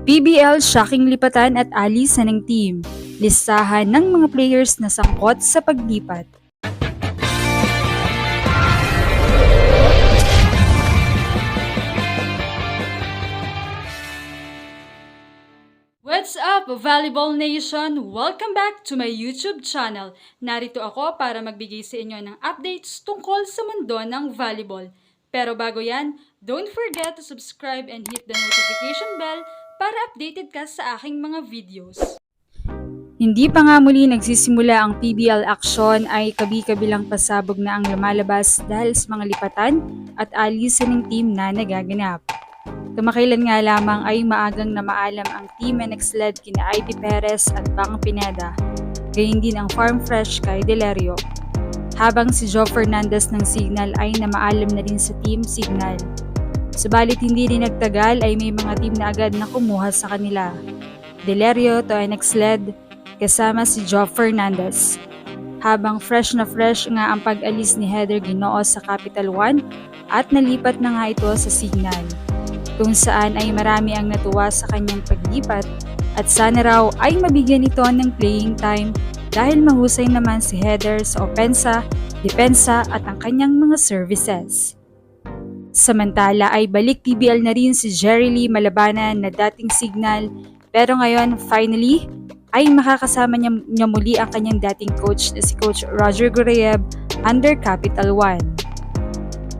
PBL shocking lipatan at alisan ng team. Listahan ng mga players na sangkot sa paglipat. What's up, Volleyball Nation? Welcome back to my YouTube channel. Narito ako para magbigay sa inyo ng updates tungkol sa mundo ng volleyball. Pero bago yan, don't forget to subscribe and hit the notification bell para updated ka sa aking mga videos. Hindi pa nga muli nagsisimula ang PBL action ay kabi-kabilang pasabog na ang lumalabas dahil sa mga lipatan at alisan ng team na nagaganap. Kamakailan nga lamang ay maagang na maalam ang team na nagsled kina Ivy Perez at Bang Pineda, gayon din ang Farm Fresh kay Delerio. Habang si Joe Fernandez ng Signal ay namaalam na rin sa team Signal. Subalit hindi rin nagtagal ay may mga team na agad na kumuha sa kanila. Delerio to ay nagsled kasama si Joe Fernandez. Habang fresh na fresh nga ang pag-alis ni Heather Ginoo sa Capital One at nalipat na nga ito sa Signal kung saan ay marami ang natuwa sa kanyang paglipat at sana raw ay mabigyan ito ng playing time dahil mahusay naman si Heather sa opensa, depensa at ang kanyang mga services. Samantala ay balik PBL na rin si Jerry Lee Malabanan na dating signal pero ngayon finally ay makakasama niya, niya muli ang kanyang dating coach na si Coach Roger Gureyev under Capital One.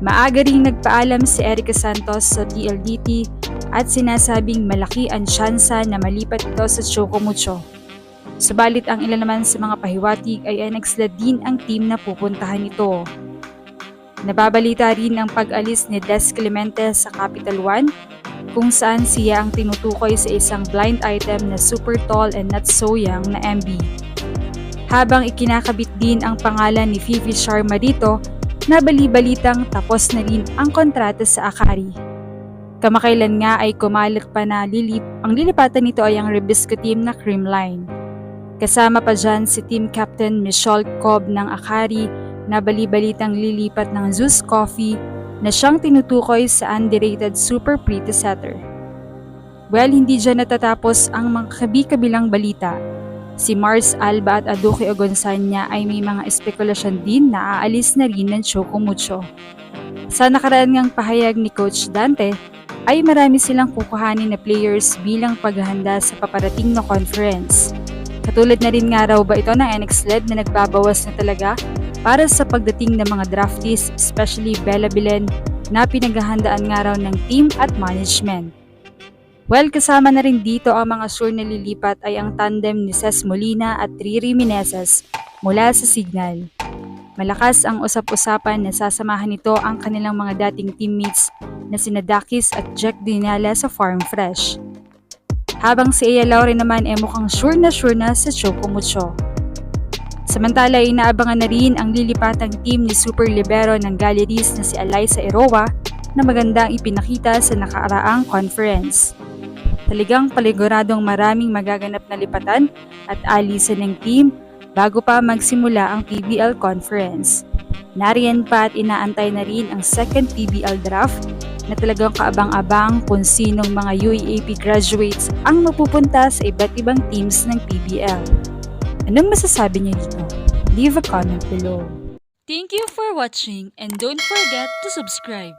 Maaga ring nagpaalam si Erica Santos sa PLDT at sinasabing malaki ang tsansa na malipat ito sa Chocomucho. Subalit ang ilan naman sa mga pahiwatig ay ay nagslad din ang team na pupuntahan ito. Nababalita rin ang pag-alis ni Des Clemente sa Capital One kung saan siya ang tinutukoy sa isang blind item na super tall and not so young na MB. Habang ikinakabit din ang pangalan ni Fifi Sharma dito na bali-balitang tapos na rin ang kontrata sa Akari. Kamakailan nga ay kumalat pa na lilip, ang lilipatan nito ay ang Rebisco team na Creamline. Kasama pa dyan si team captain Michelle Cobb ng Akari na bali-balitang lilipat ng Zeus Coffee na siyang tinutukoy sa underrated super setter. Well, hindi dyan natatapos ang mga kabi-kabilang balita. Si Mars Alba at Aduki Ogonsanya ay may mga espekulasyon din na aalis na rin ng Chocomucho. Sa nakaraan ngang pahayag ni Coach Dante, ay marami silang kukuhanin na players bilang paghahanda sa paparating na conference. Katulad na rin nga raw ba ito ng NX-LED na nagbabawas na talaga para sa pagdating ng mga draftees, especially Bella Bilen, na pinaghahandaan nga raw ng team at management. Well, kasama na rin dito ang mga sure na lilipat ay ang tandem ni Ces Molina at Riri Meneses mula sa Signal. Malakas ang usap-usapan na sasamahan nito ang kanilang mga dating teammates na sina Dakis at Jack Dinala sa Farm Fresh. Habang si Aya Laure naman ay mukhang sure na sure na sa Chocomucho. Samantala inaabangan na rin ang lilipatang team ni Super Libero ng Galleries na si Eliza Eroa na magandang ipinakita sa nakaraang conference. Talagang paliguradong maraming magaganap na lipatan at alisan ng team bago pa magsimula ang PBL conference. Nariyan pa at inaantay na rin ang second PBL draft na talagang kaabang-abang kung sinong mga UAAP graduates ang mapupunta sa iba't ibang teams ng PBL. Anong masasabi niyo dito? Leave a comment below. Thank you for watching and don't forget to subscribe.